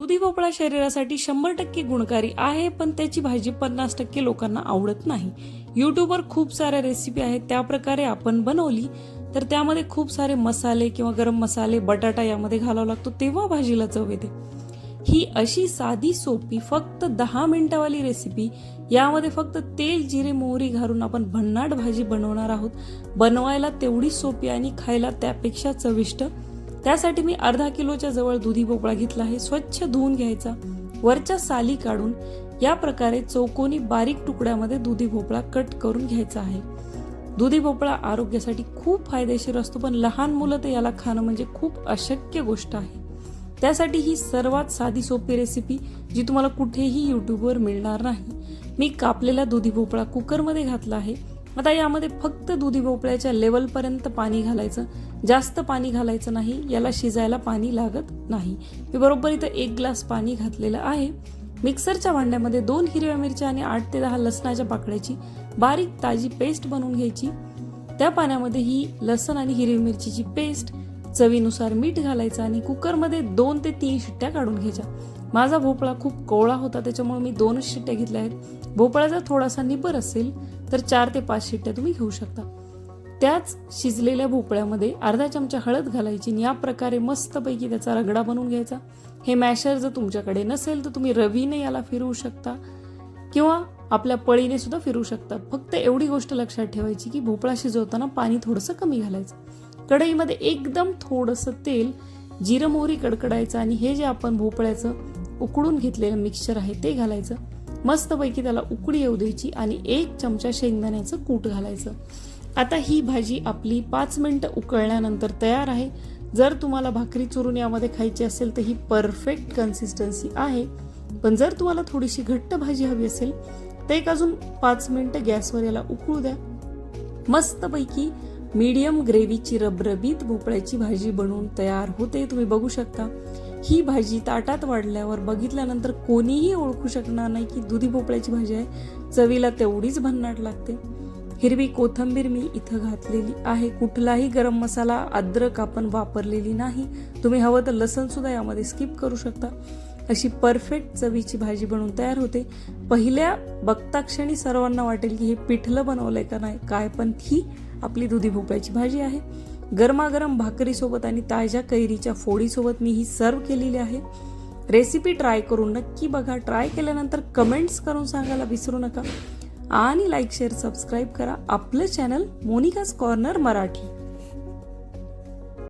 दुधी भोपळा शरीरासाठी शंभर टक्के गुणकारी आहे पण त्याची भाजी पन्नास टक्के लोकांना आवडत नाही. यूट्यूबवर खूप साऱ्या रेसिपी आहेत त्या प्रकारे आपण बनवली तर त्यामध्ये खूप सारे मसाले किंवा गरम मसाले बटाटा यामध्ये घालावा लागतो तेव्हा भाजीला चव येते. ही अशी साधी सोपी फक्त दहा मिनिटावाली रेसिपी यामध्ये फक्त तेल जिरे मोहरी घालून आपण भन्नाट भाजी बनवणार आहोत. बनवायला तेवढी सोपी आणि खायला त्यापेक्षा चविष्ट त्यासाठी मी अर्धा किलोच्या जवळ दुधी भोपळा घेतला आहे. स्वच्छ धुवून घ्यायचा. वरच्या साली काढून या प्रकारे चौकोनी बारीक तुकड्यामध्ये दुधी भोपळा कट करून घ्यायचा आहे. दुधी भोपळा आरोग्यासाठी खूप फायदेशीर असतो पण लहान मुलं तर याला खाणं म्हणजे खूप अशक्य गोष्ट आहे. त्यासाठी ही सर्वात साधी सोपी रेसिपी जी तुम्हाला कुठेही यूट्यूबवर मिळणार नाही. मी कापलेला दुधी भोपळा कुकरमध्ये घातला आहे. आता यामध्ये फक्त दुधी भोपळ्याच्या लेवलपर्यंत पाणी घालायचं. जास्त पाणी घालायचं नाही याला शिजायला पाणी लागत नाही. मी बरोबर इथं एक ग्लास पाणी घातलेलं आहे. मिक्सरच्या भांड्यामध्ये दोन हिरव्या मिरच्या आणि आठ ते दहा लसणाच्या पाकळ्याची बारीक ताजी पेस्ट बनवून घ्यायची. त्या पाण्यामध्ये ही लसण आणि हिरवी मिरचीची पेस्ट चवीनुसार मीठ घालायचं आणि कुकरमध्ये दोन ते तीन शिट्ट्या काढून घ्यायच्या. माझा भोपळा खूप कोवळा होता त्याच्यामुळे मी दोनच शिट्ट्या घेतल्या आहेत. भोपळा जर थोडासा निबर असेल तर चार ते पाच शिट्ट्या तुम्ही घेऊ शकता. त्याच शिजलेल्या भोपळ्यामध्ये अर्धा चमचा हळद घालायची आणि या प्रकारे मस्तपैकी त्याचा रगडा बनवून घ्यायचा. हे मॅशर जर तुमच्याकडे नसेल तर तुम्ही रवीने याला फिरवू शकता किंवा आपल्या पळीने सुद्धा फिरू शकता. फक्त एवढी गोष्ट लक्षात ठेवायची की भोपळा शिजवताना पाणी थोडंसं कमी घालायचं. कढईमध्ये एकदम थोडंसं तेल जिरं मोहरी कडकडायचं आणि हे जे आपण भोपळ्याचं उकडून घेतलेलं मिक्सचर आहे ते घालायचं. मस्तपैकी त्याला उकडी येऊ द्यायची आणि एक चमचा शेंगदाण्याचं कूट घालायचं. आता ही भाजी आपली पाच मिनटं उकळल्यानंतर तयार आहे. जर तुम्हाला भाकरी चुरून यामध्ये खायची असेल तर ही परफेक्ट कन्सिस्टन्सी आहे. पण जर तुम्हाला थोडीशी घट्ट भाजी हवी असेल तर एक अजून पाच मिनटं गॅसवर याला उकळू द्या. मस्तपैकी मीडियम ग्रेव्हीची रबरबीत भोपळ्याची भाजी बनवून तयार होते तुम्ही बघू शकता. ही भाजी ताटात वाढल्यावर बघितल्यानंतर कोणीही ओळखू शकणार नाही की दुधी भोपळ्याची भाजी आहे. चवीला तेवढीच भन्नाट लागते. हिरवी कोथंबीर मी इथं घातलेली आहे. कुठलाही गरम मसाला अद्रक आपण वापरलेली नाही. तुम्ही हवं तर लसणसुद्धा यामध्ये स्किप करू शकता. अशी परफेक्ट चवीची भाजी बनवून तयार होते. पहिल्या बघताक्षणी सर्वांना वाटेल की हे पिठलं बनवलंय का नाही काय पण ही आपली दुधी भोपळ्याची भाजी आहे. गरमागरम भाकरीसोबत आणि ताज्या कैरीच्या फोडीसोबत मी ही सर्व केलेली आहे. रेसिपी ट्राय करून नक्की बघा. ट्राय केल्यानंतर कमेंट्स करून सांगायला विसरू नका. आणि लाईक शेअर सबस्क्राईब करा. आपलं चॅनल मोनिकाज कॉर्नर मराठी.